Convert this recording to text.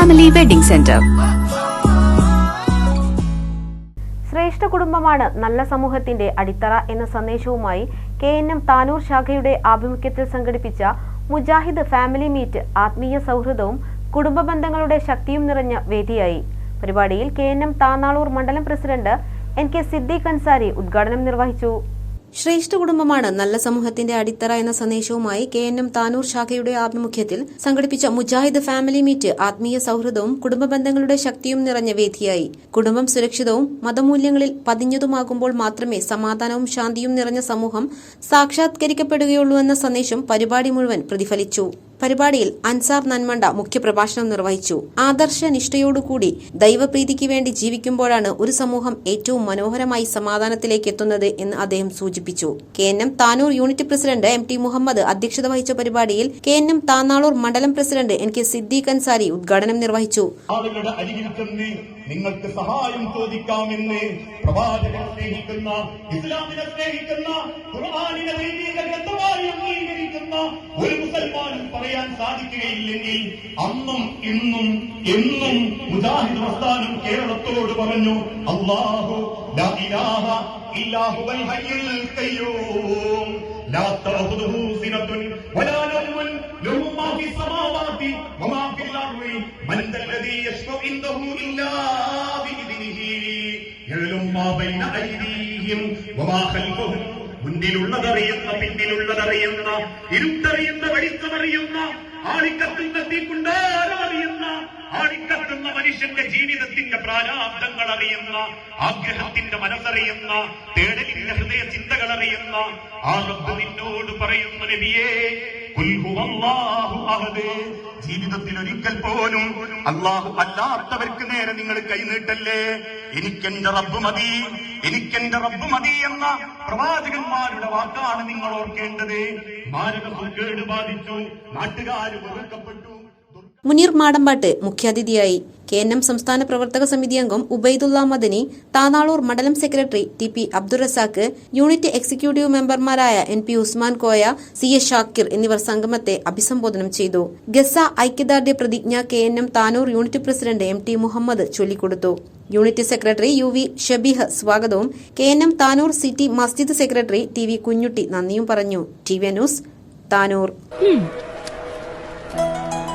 Family wedding centre ശ്രേഷ്ഠ കുടുംബമാണ് നല്ല സമൂഹത്തിന്റെ അടിത്തറ എന്ന സന്ദേശവുമായി കെ എൻ എം താനൂർ ശാഖയുടെ ആഭിമുഖ്യത്തിൽ സംഘടിപ്പിച്ച മുജാഹിദ് ഫാമിലി മീറ്റ് ആത്മീയ സൗഹൃദവും കുടുംബ ബന്ധങ്ങളുടെ ശക്തിയും നിറഞ്ഞ വേദിയായി. പരിപാടിയിൽ കെ എൻ എം താനാളൂർ മണ്ഡലം president N K Siddique Ansari ഉദ്ഘാടനം നിർവഹിച്ചു. ശ്രേഷ്ഠ കുടുംബമാണ് നല്ല സമൂഹത്തിന്റെ അടിത്തറ എന്ന സന്ദേശവുമായി കെ എൻ എം താനൂർ ശാഖയുടെ ആഭിമുഖ്യത്തിൽ സംഘടിപ്പിച്ച മുജാഹിദ് ഫാമിലി മീറ്റ് ആത്മീയ സൗഹൃദവും കുടുംബ ബന്ധങ്ങളുടെ ശക്തിയും നിറഞ്ഞ വേദിയായി. കുടുംബം സുരക്ഷിതവും മതമൂല്യങ്ങളിൽ പതിഞ്ഞതുമാകുമ്പോൾ മാത്രമേ സമാധാനവും ശാന്തിയും നിറഞ്ഞ സമൂഹം സാക്ഷാത്കരിക്കപ്പെടുകയുള്ളൂ എന്ന സന്ദേശം പരിപാടി മുഴുവൻ പ്രതിഫലിച്ചു. പരിപാടിയിൽ അൻസാർ നന്മണ്ട മുഖ്യപ്രഭാഷണം നിർവഹിച്ചു. ആദർശ നിഷ്ഠയോടുകൂടി ദൈവപ്രീതിക്ക് വേണ്ടി ജീവിക്കുമ്പോഴാണ് ഒരു സമൂഹം ഏറ്റവും മനോഹരമായി സമാധാനത്തിലേക്ക് എത്തുന്നത് എന്ന് അദ്ദേഹം സൂചിപ്പിച്ചു. K N M Tanur unit president M T Muhammad അധ്യക്ഷത വഹിച്ച പരിപാടിയിൽ കെ എൻ എം താന്നാളൂർ മണ്ഡലം president N K Siddique Ansari ഉദ്ഘാടനം നിർവഹിച്ചു. ആളുകളുടെ നിങ്ങൾക്ക് സഹായം ചോദിക്കാമെന്ന് പ്രവാചകൻ സ്നേഹിക്കുന്ന ഇസ്ലാമിനെ സ്നേഹിക്കുന്ന അംഗീകരിക്കുന്ന ഒരു മുസൽമാനും പറയാൻ സാധിക്കുകയില്ലെങ്കിൽ അന്നും ഇന്നും എന്നും മുജാഹിദ് പ്രസ്ഥാനം കേരളത്തോട് പറഞ്ഞു അള്ളാഹു ലാ ഇലാഹ ഇല്ലാ ഹുവൽ ഹയ്യുൽ ഖയ്യൂം ലാ തഅഖുദുഹു സിനത്തുൻ വലാ നൗമുൻ ലഹു മാ ഫി السماوات وما في الأرض من ذا الذي يشفع عنده إلا بإذنه يعلم ما بين أيديهم وما خلفهم മുന്നിലുള്ളതറിയുന്ന പിന്നിലുള്ളതറിയുന്ന ഇരുട്ടറിയുന്ന വെളിച്ചമറിയുന്ന ആളിക്കത്തുന്ന തീക്കുണ്ടാരമറിയുന്ന ആളിക്കത്തുന്ന മനുഷ്യന്റെ ജീവിതത്തിന്റെ പ്രാരാബ്ദങ്ങൾ അറിയുന്ന ആഗ്രഹത്തിന്റെ മനസ്സറിയുന്ന തേടലിന്റെ ഹൃദയ ചിന്തകൾ അറിയുന്ന ആ റബ്ബ് നിന്നോട് പറയുന്ന നബിയേ ജീവിതത്തിൽ ഒരിക്കൽ പോലും അള്ളാഹു അല്ലാത്തവർക്ക് നേരെ നിങ്ങൾ കൈനീട്ടല്ലേ? എനിക്കെന്റെ റബ്ബ് മതി എനിക്കെന്റെ റബ്ബ് മതി എന്ന പ്രവാചകന്മാരുടെ വാക്കാണ് നിങ്ങൾ ഓർക്കേണ്ടത്. സുഖേട് ബാധിച്ചു നാട്ടുകാർ മുനീർ മാടമ്പാട്ട് മുഖ്യാതിഥിയായി. കെ എൻ എം സംസ്ഥാന പ്രവർത്തക സമിതി അംഗം ഉബൈദുള്ള മദനി താനാളൂർ മണ്ഡലം secretary T P Abdurazak unit executive മെമ്പർമാരായ N P Usman Koya C S Shakir എന്നിവർ സംഗമത്തെ അഭിസംബോധനം ചെയ്തു. ഗസ ഐക്യദാർഢ്യ പ്രതിജ്ഞ K N M Tanur unit president M T Muhammad ചൊല്ലിക്കൊടുത്തു. Unit secretary U V Shabeeh സ്വാഗതവും. K N M Tanur city Masjid secretary T V Kunhutty നന്ദിയും പറഞ്ഞു. T V news Tanur.